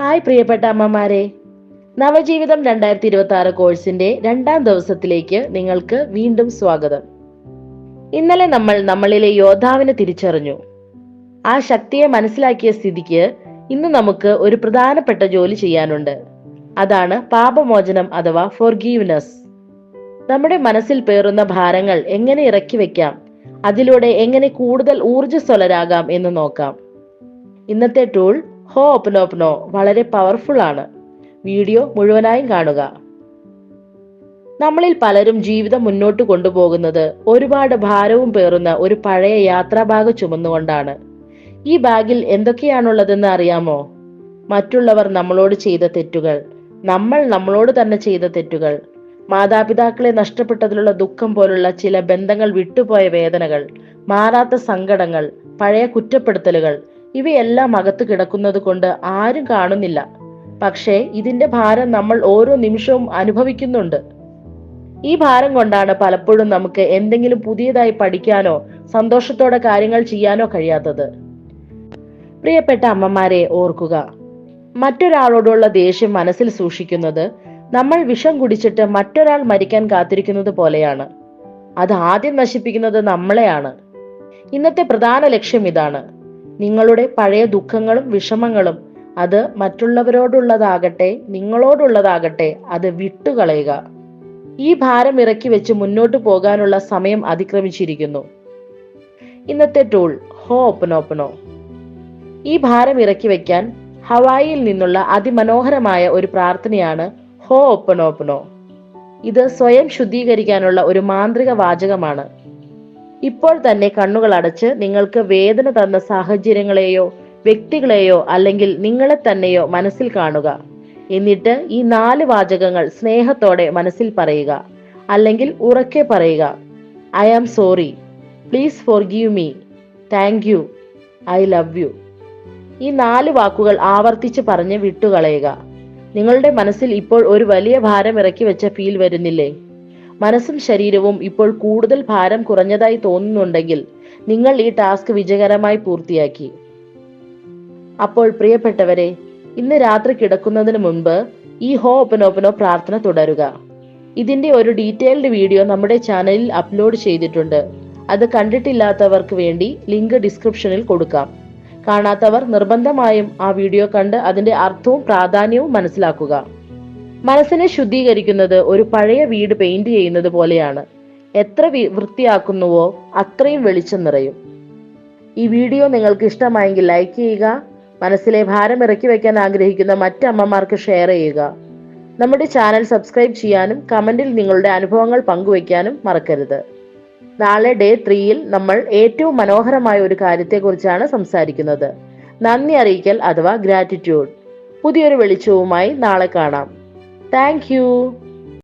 Hi പ്രിയപ്പെട്ട അമ്മമാരെ. നവജീവിതം രണ്ടായിരത്തി ഇരുപത്തി ആറ് കോഴ്സിന്റെ രണ്ടാം ദിവസത്തിലേക്ക് നിങ്ങൾക്ക് വീണ്ടും സ്വാഗതം. ഇന്നലെ നമ്മൾ നമ്മളിലെ യോദ്ധാവിനെ തിരിച്ചറിഞ്ഞു. ആ ശക്തിയെ മനസ്സിലാക്കിയ സ്ഥിതിക്ക് ഇന്ന് നമുക്ക് ഒരു പ്രധാനപ്പെട്ട ജോലി ചെയ്യാനുണ്ട്. അതാണ് പാപമോചനം അഥവാ ഫോർഗീവ്നെസ് നമ്മുടെ മനസ്സിൽ പേറുന്ന ഭാരങ്ങൾ എങ്ങനെ ഇറക്കി വെക്കാം? അതിലൂടെ എങ്ങനെ കൂടുതൽ ഊർജസ്വലരാകാം എന്ന് നോക്കാം. ഇന്നത്തെ ടൂൾ ഹോ ഓപ്പനോപ്പനോ വളരെ പവർഫുൾ ആണ്. വീഡിയോ മുഴുവനായും കാണുക. നമ്മളിൽ പലരും ജീവിതം മുന്നോട്ട് കൊണ്ടുപോകുന്നത് ഒരുപാട് ഭാരവും പേറുന്ന ഒരു പഴയ യാത്രാ ബാഗ് ചുമന്നുകൊണ്ടാണ്. ഈ ബാഗിൽ എന്തൊക്കെയാണുള്ളതെന്ന് അറിയാമോ? മറ്റുള്ളവർ നമ്മളോട് ചെയ്ത തെറ്റുകൾ നമ്മൾ നമ്മളോട് തന്നെ ചെയ്ത തെറ്റുകൾ മാതാപിതാക്കളെ നഷ്ടപ്പെട്ടതിലുള്ള ദുഃഖം പോലുള്ള ചില ബന്ധങ്ങൾ വിട്ടുപോയ വേദനകൾ മാറാത്ത സങ്കടങ്ങൾ പഴയ കുറ്റപ്പെടുത്തലുകൾ ഇവയെല്ലാം അകത്ത് കിടക്കുന്നത് കൊണ്ട് ആരും കാണുന്നില്ല. പക്ഷേ ഇതിന്റെ ഭാരം നമ്മൾ ഓരോ നിമിഷവും അനുഭവിക്കുന്നുണ്ട്. ഈ ഭാരം കൊണ്ടാണ് പലപ്പോഴും നമുക്ക് എന്തെങ്കിലും പുതിയതായി പഠിക്കാനോ സന്തോഷത്തോടെ കാര്യങ്ങൾ ചെയ്യാനോ കഴിയാത്തത്. പ്രിയപ്പെട്ട അമ്മമാരെ ഓർക്കുക. മറ്റൊരാളോടുള്ള ദേഷ്യം മനസ്സിൽ സൂക്ഷിക്കുന്നത് നമ്മൾ വിഷം കുടിച്ചിട്ട് മറ്റൊരാൾ മരിക്കാൻ കാത്തിരിക്കുന്നത് പോലെയാണ്. അത് ആദ്യം നശിപ്പിക്കുന്നത് നമ്മളെയാണ്. ഇന്നത്തെ പ്രധാന ലക്ഷ്യം ഇതാണ്. നിങ്ങളുടെ പഴയ ദുഃഖങ്ങളും വിഷമങ്ങളും അത് മറ്റുള്ളവരോടുള്ളതാകട്ടെ നിങ്ങളോടുള്ളതാകട്ടെ അത് വിട്ടുകളയുക. ഈ ഭാരം ഇറക്കി വെച്ച് മുന്നോട്ട് പോകാനുള്ള സമയം അതിക്രമിച്ചിരിക്കുന്നു. ഇന്നത്തെ ടൂൾ ഹോ ഒപ്പനോപ്പനോ ഈ ഭാരം ഇറക്കി വെക്കാൻ ഹവായിയിൽ നിന്നുള്ള അതിമനോഹരമായ ഒരു പ്രാർത്ഥനയാണ് ഹോ ഒപ്പനോപ്പനോ ഇത് സ്വയം ശുദ്ധീകരിക്കാനുള്ള ഒരു മാന്ത്രിക വാചകമാണ്. ഇപ്പോൾ തന്നെ കണ്ണുകൾ അടച്ച് നിങ്ങൾക്ക് വേദന തന്ന സാഹചര്യങ്ങളെയോ വ്യക്തികളെയോ അല്ലെങ്കിൽ നിങ്ങളെ തന്നെയോ മനസ്സിൽ കാണുക. എന്നിട്ട് ഈ നാല് വാചകങ്ങൾ സ്നേഹത്തോടെ മനസ്സിൽ പറയുക. അല്ലെങ്കിൽ ഉറക്കെ പറയുക. I am sorry. Please forgive me. Thank you. I love you. ഈ നാല് വാക്കുകൾ ആവർത്തിച്ച് പറഞ്ഞ് വിട്ടുകളയുക. നിങ്ങളുടെ മനസ്സിൽ ഇപ്പോൾ ഒരു വലിയ ഭാരം ഇറക്കി വെച്ച ഫീൽ വരുന്നില്ലേ? മനസ്സും ശരീരവും ഇപ്പോൾ കൂടുതൽ ഭാരം കുറഞ്ഞതായി തോന്നുന്നുണ്ടെങ്കിൽ നിങ്ങൾ ഈ ടാസ്ക് വിജയകരമായി പൂർത്തിയാക്കി. അപ്പോൾ പ്രിയപ്പെട്ടവരെ ഇന്ന് രാത്രി കിടക്കുന്നതിന് മുൻപ് ഈ ഹോ ഓപ്പനോപ്പനോ പ്രാർത്ഥന തുടരുക. ഇതിന്റെ ഒരു ഡീറ്റെയിൽഡ് വീഡിയോ നമ്മുടെ ചാനലിൽ അപ്ലോഡ് ചെയ്തിട്ടുണ്ട്. അത് കണ്ടിട്ടില്ലാത്തവർക്ക് വേണ്ടി ലിങ്ക് ഡിസ്ക്രിപ്ഷനിൽ കൊടുക്കാം. കാണാത്തവർ നിർബന്ധമായും ആ വീഡിയോ കണ്ട് അതിന്റെ അർത്ഥവും പ്രാധാന്യവും മനസ്സിലാക്കുക. മനസ്സിനെ ശുദ്ധീകരിക്കുന്നത് ഒരു പഴയ വീട് പെയിന്റ് ചെയ്യുന്നത് പോലെയാണ്. എത്ര വൃത്തിയാക്കുന്നുവോ അത്രയും വെളിച്ചം നിറയും. ഈ വീഡിയോ നിങ്ങൾക്ക് ഇഷ്ടമായെങ്കിൽ ലൈക്ക് ചെയ്യുക മനസ്സിലെ ഭാരം ഇറക്കി വെക്കാൻ ആഗ്രഹിക്കുന്ന മറ്റ് അമ്മമാർക്ക് ഷെയർ ചെയ്യുക. നമ്മുടെ ചാനൽ സബ്സ്ക്രൈബ് ചെയ്യാനും കമന്റിൽ നിങ്ങളുടെ അനുഭവങ്ങൾ പങ്കുവയ്ക്കാനും മറക്കരുത്. നാളെ ഡേ ത്രീയിൽ നമ്മൾ ഏറ്റവും മനോഹരമായ ഒരു കാര്യത്തെക്കുറിച്ചാണ് സംസാരിക്കുന്നത്. നന്ദി അറിയിക്കൽ അഥവാ ഗ്രാറ്റിറ്റ്യൂഡ് പുതിയൊരു വെളിച്ചവുമായി നാളെ കാണാം. താങ്ക്